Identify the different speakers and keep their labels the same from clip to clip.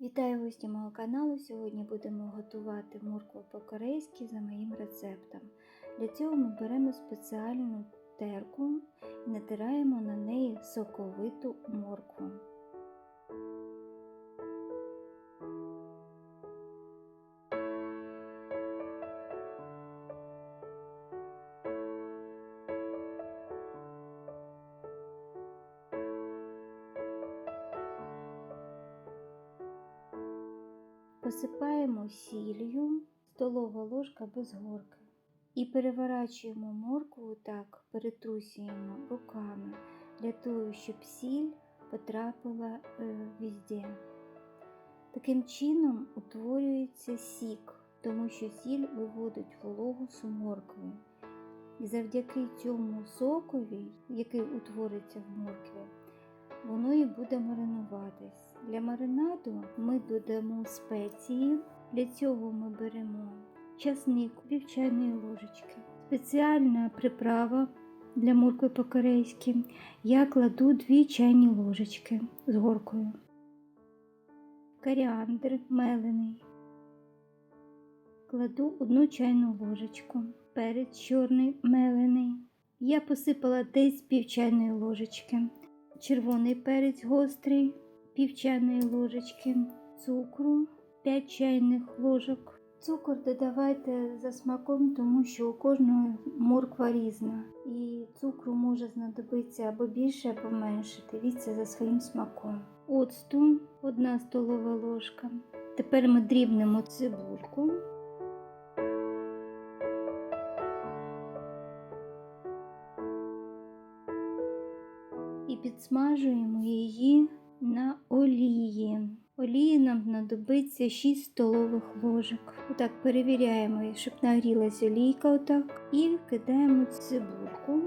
Speaker 1: Вітаю гості мого каналу. Сьогодні будемо готувати моркву по-корейськи за моїм рецептом. Для цього ми беремо спеціальну терку і натираємо на неї соковиту моркву. Посипаємо сіллю, столова ложка без горки. І переворачуємо моркву так, перетрусюємо руками для того, щоб сіль потрапила е, везде. Таким чином утворюється сік, тому що сіль виводить вологу з моркви. І завдяки цьому сокові, який утвориться в моркві, буде маринуватись. Для маринаду ми додамо спеції. Для цього ми беремо часник пів чайної ложечки. Спеціальна приправа для моркви по-корейськи. Я кладу 2 чайні ложечки з горкою. Коріандр мелений. Кладу 1 чайну ложечку. Перець чорний мелений. Я посипала десь пів чайної ложечки. Червоний перець гострий, пів чайної ложечки цукру, 5 чайних ложок. Цукор додавайте за смаком, тому що у кожної морква різна. І цукру може знадобитися або більше, або менше. Дивіться за своїм смаком. Оцту 1 столова ложка. Тепер ми дрібнемо цибульку. І підсмажуємо її на олії. Олії нам знадобиться 6 столових ложок. Отак перевіряємо, щоб нагрілася олійка отак. І кидаємо цибульку.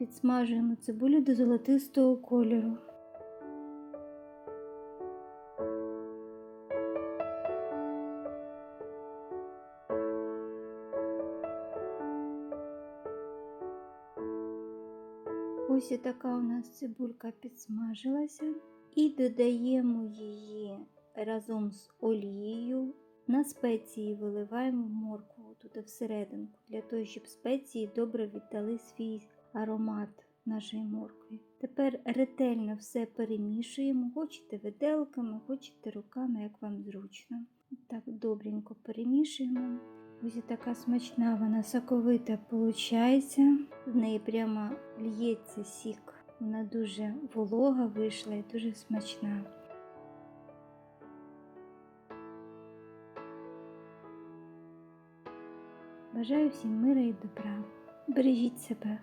Speaker 1: Підсмажуємо цибулю до золотистого кольору. Ось і така у нас цибулька підсмажилася. І додаємо її разом з олією. На спеції виливаємо моркву туди всерединку, для того, щоб спеції добре віддали свій аромат нашої моркви. Тепер ретельно все перемішуємо, хочете виделками, хочете руками, як вам зручно. Так добренько перемішуємо. Ось така смачна вона соковита виходить. З неї прямо л'ється сік. Вона дуже волога вийшла і дуже смачна. Бажаю всім мира і добра. Бережіть себе.